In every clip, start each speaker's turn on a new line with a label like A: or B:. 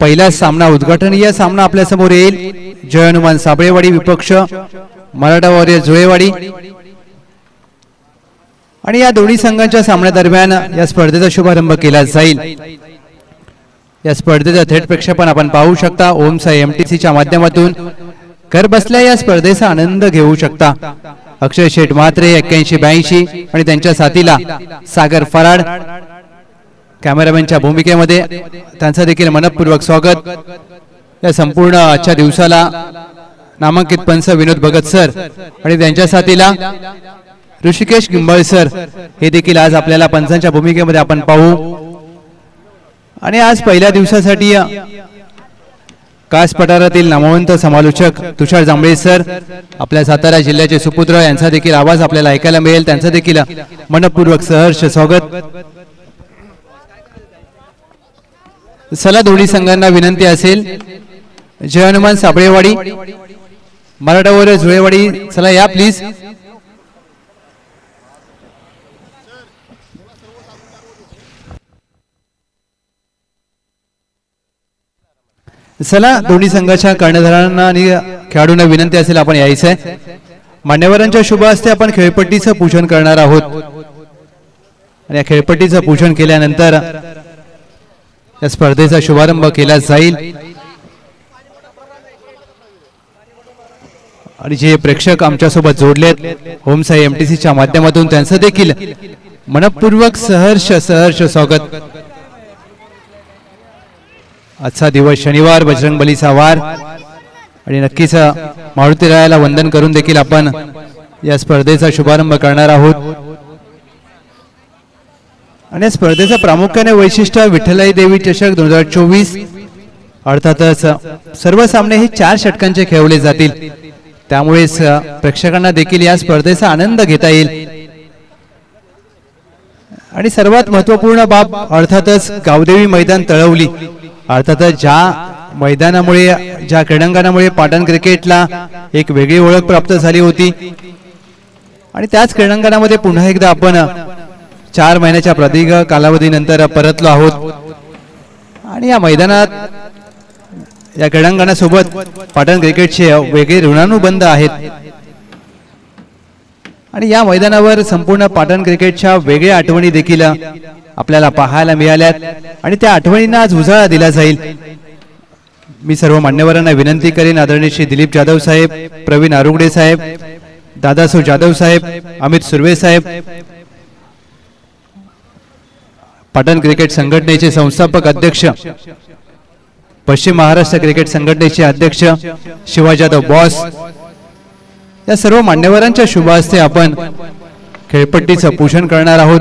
A: पहिला सामना उद्घाटनीय सामना आपल्यासमोर येईल. जय हनुमान साबळेवाडी विपक्ष मराठा वॉरियर जुळेवाडी. आणि या दोन्ही संघांच्या सामन्यादरम्यान या स्पर्धेचा शुभारंभ केला जाईल. या स्पर्धेचं थेट प्रक्षेपण आपण पाहू शकता ओम साई एमटीसीच्या माध्यमातून घर बसल्या या स्पर्धेचा आनंद घेऊ शकता. अक्षय शेठ म्हात्रे एक्क्याऐंशी ब्याऐंशी आणि त्यांच्या साथीला सागर फराड. कॅमेरामॅनच्या भूमिकेमध्ये त्यांचं देखील मनपूर्वक स्वागत. या संपूर्ण आजच्या दिवसाला नामांकित पंच विनोद भगत सर आणि त्यांच्या साथीला ऋषिकेश किंबळ सर हे देखील आज आपल्याला पंचांच्या भूमिकेमध्ये आपण पाहू. आणि आज पहिल्या दिवसासाठी कास पठारातील नामवंत समालोचक तुषार जांभळे सर आपल्या सातारा जिल्ह्याचे सुपुत्र यांचा देखील आवाज आपल्याला ऐकायला मिळेल. त्यांचं देखील मनपूर्वक सहर्ष स्वागत. चला दोन्ही संघांना विनंती असेल जय हनुमान साबळेवाडी मराठावर जुळेवाडी चला या प्लीज चला दोन्ही संघाच्या कर्णधारांना आणि खेळाडूंना विनंती असेल आपण यायचं आहे मान्यवरांच्या शुभ हस्ते आपण खेळपट्टीचं पूजन करणार आहोत. आणि या खेळपट्टीचं पूजन केल्यानंतर या स्पर्धेचा शुभारंभ केला जाईल. आणि जे प्रेक्षक आमच्यासोबत जोडले होम साई एमटीसीच्या माध्यमातून त्यांचं देखील मनपूर्वक सहर्ष सहर्ष स्वागत. आजचा दिवस शनिवार बजरंगबलीचा वार. आणि नक्कीच मारुतीरायाला वंदन करून देखील आपण या स्पर्धेचा शुभारंभ करणार आहोत. आणि या स्पर्धेचं प्रामुख्याने वैशिष्ट्य विठ्ठलाई देवी चषक दोन हजार चोवीस. अर्थातच सर्व सामने हे चार षटकांचे खेळवले जातील. त्यामुळेच प्रेक्षकांना देखील या स्पर्धेचा आनंद घेता येईल. आणि सर्वात महत्त्वपूर्ण बाब अर्थातच गावदेवी मैदान तळवली. अर्थातच ज्या मैदानामुळे ज्या क्रीडांगणामुळे पाटण क्रिकेटला एक वेगळी ओळख प्राप्त झाली होती. आणि त्याच क्रीडांगणामध्ये पुन्हा एकदा आपण चार महिन्याच्या प्रदीर्घ कालावधीनंतर परतलो आहोत. आणि या मैदानात या क्रीडांगणासोबत पाटण क्रिकेटचे वेगळे ऋणानुबंध आहेत. आणि या मैदानावर संपूर्ण पाटण क्रिकेटच्या वेगळ्या आठवणी देखील आपल्याला पाहायला मिळाल्यात. आणि त्या आठवणींना आज उजाळा दिला जाईल. मी सर्व मान्यवरांना विनंती करेन आदरणीय श्री दिलीप जाधव साहेब प्रवीण आरुगडे साहेब दादासाहेब जाधव साहेब अमित सुर्वे साहेब पाटण क्रिकेट संघटनेचे संस्थापक अध्यक्ष पश्चिम महाराष्ट्र क्रिकेट संघटनेचे अध्यक्ष शिवाजी जाधव बॉस या सर्व मान्यवरांच्या शुभ हस्ते आपण खेळपट्टीचं पूजन करणार आहोत.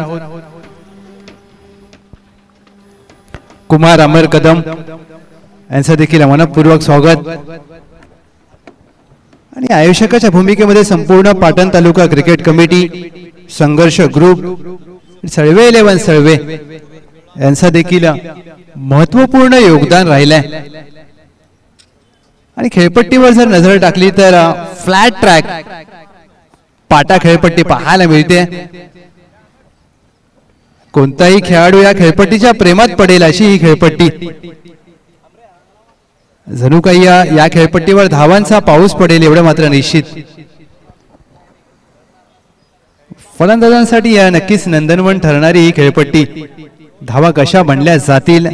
A: कुमार अमर कदम यांचं देखील मनपूर्वक स्वागत. आणि आयोजकाच्या भूमिकेमध्ये संपूर्ण Patan taluka cricket committee Sangharsh group Salve eleven Salve. यांचा देखील महत्त्वपूर्ण योगदान राहिलंय. आणि खेळपट्टीवर जर नजर टाकली तर फ्लॅट ट्रॅक पाटा खेळपट्टी पाहायला मिळते. कोणताही खेळाडू या खेळपट्टीच्या प्रेमात पडेल अशी ही खेळपट्टी. जणू काही या या खेळपट्टीवर धावांचा पाऊस पडेल एवढं मात्र निश्चित. फलंदाजांसाठी या नक्कीच नंदनवन ठरणारी ही खेळपट्टी. धावा कशा बनल्या जातील?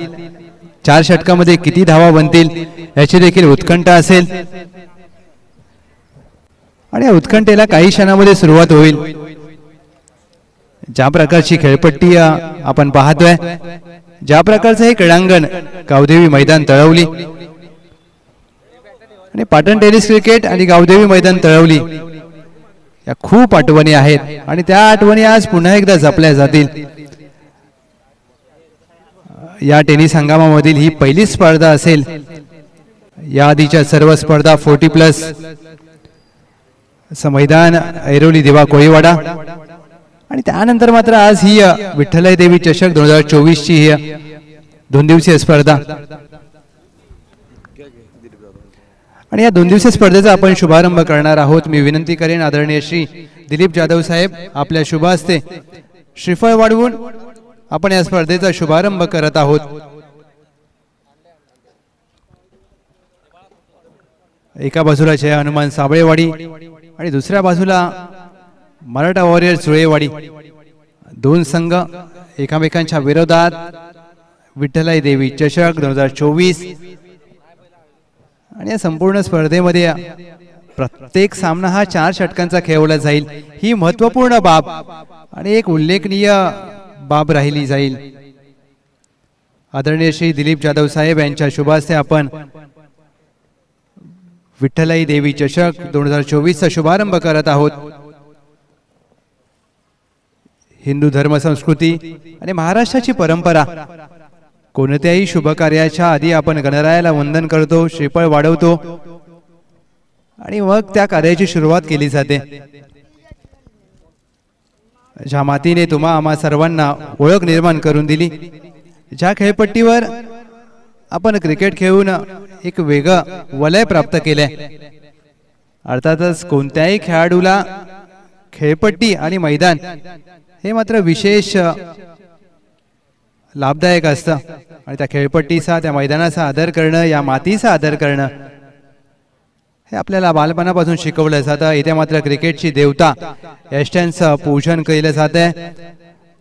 A: चार षटकामध्ये किती धावा बनतील? याची देखील उत्कंठा असेल. आणि या उत्कंठेला काही क्षणामध्ये सुरुवात होईल. ज्या प्रकारची खेळपट्टी आपण पाहतोय ज्या प्रकारचं हे क्रीडांगण गावदेवी मैदान तळवली. आणि पाटण टेनिस क्रिकेट आणि गावदेवी मैदान तळवली. या खूप आठवणी आहेत आणि त्या आठवणी आज पुन्हा एकदा जपल्या जातील. या टेनिस हंगामामधील ही पहिली स्पर्धा असेल. या आधीच्या सर्व स्पर्धा फोर्टी प्लस. मैदान ऐरोली देवा कोळीवाडा. आणि त्यानंतर मात्र आज ही विठ्ठलाई देवी चषक दोन हजार चोवीस ची ही दोन दिवसीय स्पर्धा. आणि या दोन दिवसीय स्पर्धेचा आपण शुभारंभ करणार आहोत. मी विनंती करेन आदरणीय श्री दिलीप जाधव साहेब आपल्या शुभ हस्ते श्रीफळ वाढवून आपण या स्पर्धेचा शुभारंभ करत आहोत. एका बाजूला जय हनुमान साबळेवाडी आणि दुसऱ्या बाजूला मराठा वॉरियर सुळेवाडी दोन संघ एकामेकांच्या विरोधात विठ्ठलाई देवी चषक दोन हजार चोवीस आणि या संपूर्ण स्पर्धेमध्ये प्रत्येक सामना हा चार षटकांचा खेळवला जाईल. ही महत्त्वपूर्ण बाब आणि एक उल्लेखनीय बाब राहिली जाईल. आदरणीय श्री दिलीप जाधव साहेब यांच्या शुभास्ते आपण विठ्ठलाई देवी चषक दोन हजार चोवीसचा शुभारंभ करत आहोत. हिंदू धर्म संस्कृती आणि महाराष्ट्राची परंपरा कोणत्याही शुभकार्याच्या आधी आपण गणरायाला वंदन करतो श्रीफळ वाढवतो आणि मग त्या कार्याची सुरुवात केली जाते. ज्या मातीने तुम्हा आम्हा सर्वांना ओळख निर्माण करून दिली ज्या खेळपट्टीवर आपण क्रिकेट खेळून एक वेगळं वलय प्राप्त केलंय. अर्थातच कोणत्याही खेळाडूला खेळपट्टी आणि मैदान हे मात्र विशेष लाभदायक असतं. आणि त्या खेळपट्टीचा त्या मैदानाचा आदर करणं या मातीचा आदर करणं हे आपल्याला बालपणापासून शिकवलं जातं. इथे मात्र क्रिकेटची देवता यष्ट्यांचं पूजन केलं जात आहे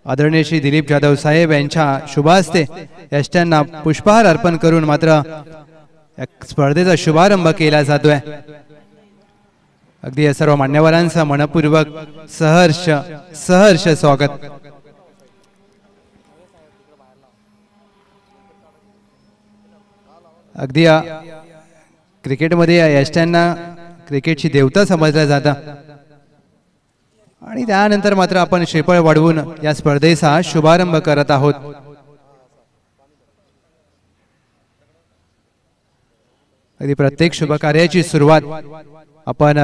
A: आदरणीय श्री दिलीप जाधव साहेब यांच्या शुभास्ते यष्ट्यांना पुष्पहार अर्पण करून मात्र या स्पर्धेचा शुभारंभ केला जातोय. अगदी या सर्व मान्यवरांचं मनपूर्वक सहर्ष सहर्ष स्वागत. अगदी क्रिकेटमध्ये या यष्ट्यांना क्रिकेटची देवता समजलं जातं. आणि त्यानंतर मात्र आपण शेपळ वाढवून या स्पर्धेचा शुभारंभ करत आहोत. अगदी प्रत्येक शुभकार्याची सुरुवात आपण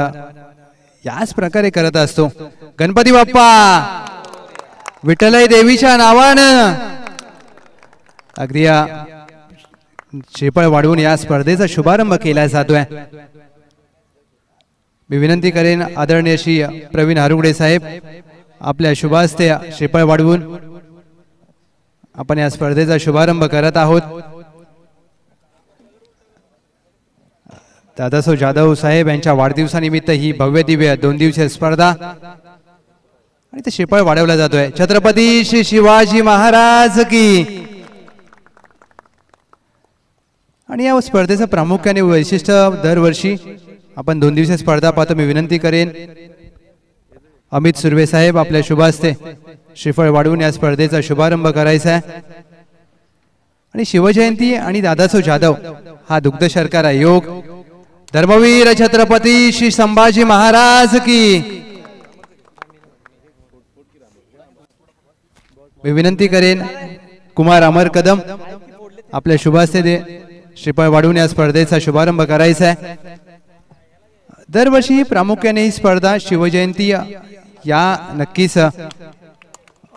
A: याच प्रकारे करत असतो. गणपती बाप्पा! विठ्ठलाई देवीच्या नावानं. अगदी शेपळ वाढवून या स्पर्धेचा शुभारंभ केला जातोय. मी विनंती करेन आदरणीय श्री प्रवीण हरुगडे साहेब आपल्या शुभास्ते शेपळ वाढवून आपण या स्पर्धेचा शुभारंभ करत आहोत. दादासाहेब जाधव साहेब यांच्या वाढदिवसानिमित्त ही भव्य दिव्य दोन दिवसीय स्पर्धा आणि ते शेपळ वाढवला जातोय. छत्रपती श्री शिवाजी महाराज की आणि या स्पर्धेचं प्रामुख्याने वैशिष्ट्य दरवर्षी आपण दोन दिवसीय स्पर्धा पाहतो. मी विनंती करेन अमित सुर्वे साहेब आपल्या शुभास्ते. श्रीफळ वाढवून या स्पर्धेचा शुभारंभ करायचा आहे. आणि शिवजयंती आणि दादासो जाधव हा दुग्ध शर्करा योग. धर्मवीर छत्रपती श्री संभाजी महाराज की. मी विनंती करेन कुमार अमर कदम आपल्या शुभास्ते दे. श्रीफळ वाढवून या स्पर्धेचा शुभारंभ करायचा आहे. दरवर्षी प्रामुख्याने ही स्पर्धा शिवजयंती या नक्कीच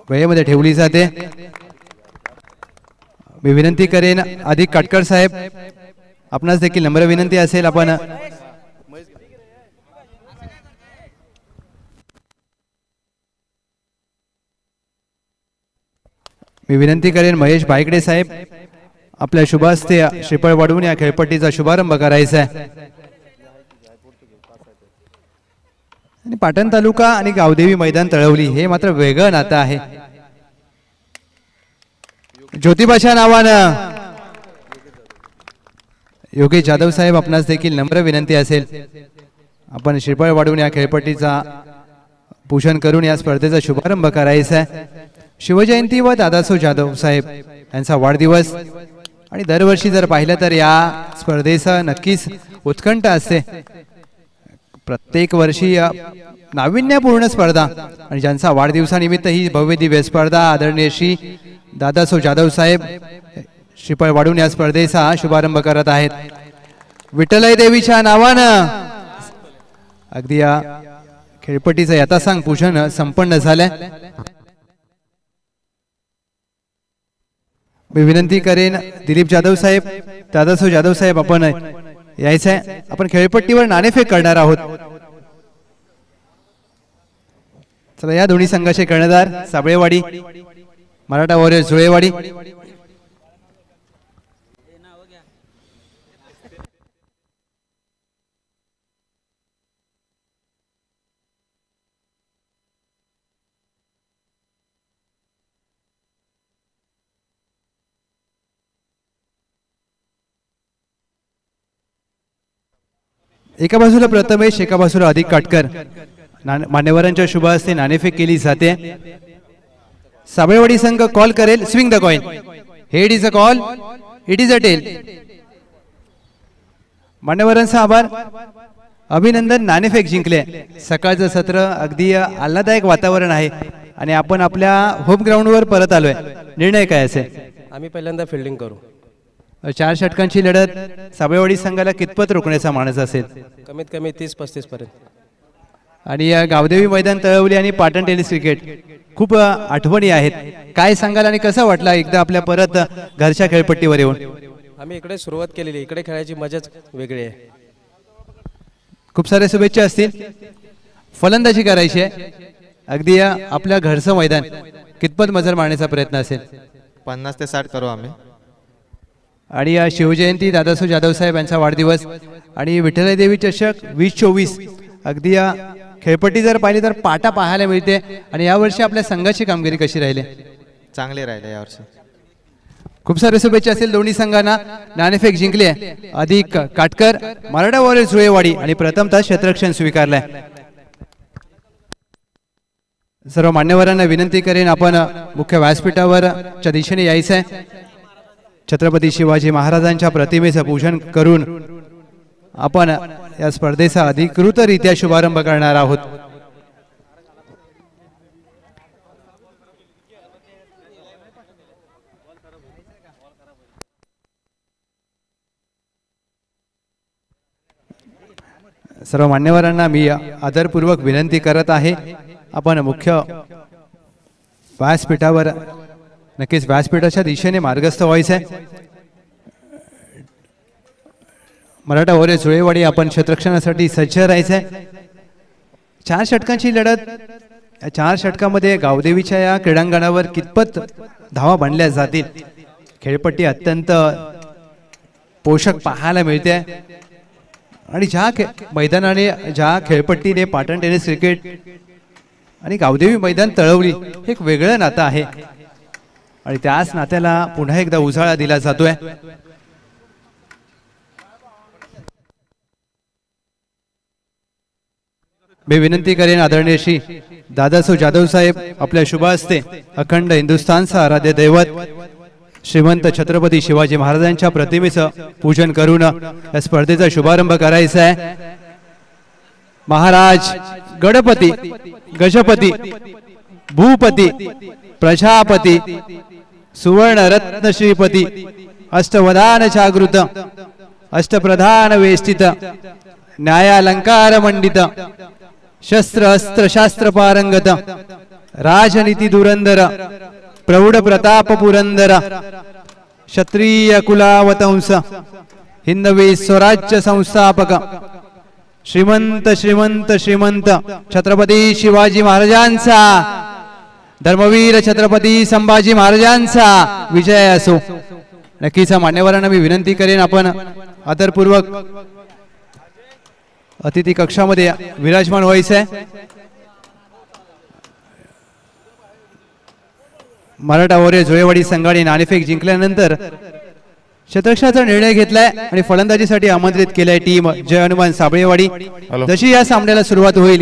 A: वेळेमध्ये ठेवली जाते. मी विनंती करेन अधिक काटकर साहेब आपणास देखील नम्र विनंती असेल आपण मी विनंती करेन महेश बायकडे साहेब. आपल्या शुभास्ते श्रीफळ वाढवून या खेळपट्टीचा शुभारंभ करायचा आहे. आणि पाटण तालुका आणि गावदेवी मैदान तळवली हे मात्र वेगळं नातं आहे. ज्योतिबाच्या नावानं योगेश जाधव साहेब आपणास देखील नम्र विनंती असेल. आपण श्रीफळ वाढवून या खेळपट्टीचा पूजन करून या स्पर्धेचा शुभारंभ करायचा आहे. शिवजयंती व दादासो जाधव साहेब यांचा वाढदिवस. आणि दरवर्षी जर पाहिलं तर या स्पर्धेचं नक्कीच उत्कंठ असते. प्रत्येक वर्षी नाविन्यपूर्ण स्पर्धा आणि ज्यांचा वाढदिवसानिमित्त ही भव्य दिव्य स्पर्धा आदरणीय श्री दादासाहेब जाधव साहेब श्रीफळ वाढून या स्पर्धेचा शुभारंभ करत आहेत. विठ्ठलाई देवीच्या नावानं अगदी या खेळपट्टीचं यथासांग पूजन संपन्न झालंय. मी विनंती करेन दिलीप जाधव साहेब दादासाहेब जाधव साहेब आपण यायचंय आपण खेळपट्टीवर नाणेफेक करणार आहोत. चला या दोन्ही संघाचे कर्णधार साबळेवाडी मराठा वॉरियर्स जुळेवाडी. एका बाजूला प्रथमेश एका बाजूला अधिक काटकर. मान्यवरांच्या शुभ हस्ते नाणेफेक केली जाते. साबळेवाडी संघ कॉल करेल. Swing the coin head is a call it is a tail मान्यवरांचा आभार. अभिनंदन. नाणेफेक जिंकले. सकाळचं सत्र अगदी आल्हादायक वातावरण आहे आणि आपण आपल्या होम ग्राउंडवर परत आलोय. निर्णय काय असेल?
B: आम्ही पहिल्यांदा फिल्डिंग करू.
A: चार षटकांची लढत साबळेवाडी संघाला कितपत रोखण्याचा मानस असेल?
B: कमीत कमी तीस पस्तीस पर्यंत.
A: आणि या गावदेवी मैदान तळवली आणि पाटण टेनिस क्रिकेट खूप आठवणी आहेत. काय सांगाल आणि कसं वाटलं एकदा आपल्या परत घरच्या खेळपट्टीवर येऊन?
B: आम्ही इकडे सुरुवात केलेली इकडे खेळायची मजाच वेगळी आहे.
A: खूप साऱ्या शुभेच्छा असतील. फलंदाजी करायची आहे. अगदी या आपल्या घरचं मैदान कितपत मजल मारण्याचा प्रयत्न असेल?
C: पन्नास ते साठ करू आम्ही.
A: आणि या शिवजयंती दादासाहेब जाधव साहेब यांचा वाढदिवस आणि विठ्ठलाई देवी चषक वीस चोवीस. अगदी या खेळपट्टी जर पाहिली तर पाटा पाहायला मिळते आणि यावर्षी आपल्या संघाची कामगिरी कशी राहिली?
C: चांगले राहिले यावर्षी
A: खूप सारे शुभेच्छा असेल दोन्ही संघांना. नाणेफेक जिंकली आहे. अधिक काटकर मराठा वॉरियर जुळेवाडी आणि प्रथमतः क्षेत्ररक्षण स्वीकारलंय. सर्व मान्यवरांना विनंती करेन आपण मुख्य व्यासपीठावर च्या दिशेने यायचं आहे छत्रपती शिवाजी महाराजांच्या प्रतिमेचं पूजन करून आपण या स्पर्धेचा अधिकृतरित्या शुभारंभ करणार आहोत. सर्व मान्यवरांना मी आदरपूर्वक विनंती करत आहे. आपण मुख्य व्यासपीठावर नक्कीच व्यासपीठाच्या दिशेने मार्गस्थ व्हायचं आहे मराठा ओरे जुळेवाडी आपण क्षेत्रक्षणासाठी सज्ज राहायचं आहे चार षटकांची लढत. या चार षटकामध्ये गावदेवीच्या या क्रीडांगणावर कितपत धावा बांधल्या जातील? खेळपट्टी अत्यंत पोषक पाहायला मिळते. आणि ज्या खे मैदानाने ज्या खेळपट्टीने पाटण टेनिस क्रिकेट आणि गावदेवी मैदान तळवली हे एक वेगळं नातं आहे. आणि त्याच नात्याला पुन्हा एकदा उजाळा दिला जातोय. मी विनंती करेन आदरणीय श्री दादासाहेब जाधव साहेब आपल्या शुभ असते अखंड हिंदुस्थानचा आराध्य दैवत श्रीमंत छत्रपती शिवाजी महाराजांच्या प्रतिमेचं पूजन करून या स्पर्धेचा शुभारंभ करायचा आहे. महाराज गणपती गजपती भूपती प्रजापती सुवर्ण रत्न श्रीपती अष्टवधान जागृत अष्टप्रधान वेष्टित न्यायालंकार मंडित शस्त्र अस्त्र शास्त्र पारंगत राजनीती दुरंदर प्रौढ प्रताप पुरंदर क्षत्रिय कुलावतंस हिंदवी स्वराज्य संस्थापक श्रीमंत श्रीमंत श्रीमंत छत्रपती शिवाजी महाराजांचा धर्मवीर छत्रपती संभाजी महाराजांचा विजय असो. नक्कीच मान्यवरांना मी विनंती करेन आपण आदरपूर्वक अतिथी कक्षामध्ये विराजमान व्हायचं आहे मराठा वरे जुळेवाडी संघाने नाणेफेक जिंकल्यानंतर शतक्षाचा निर्णय घेतलाय आणि फलंदाजीसाठी आमंत्रित केलाय टीम जय हनुमान साबळेवाडी. जशी या सामन्याला सुरुवात होईल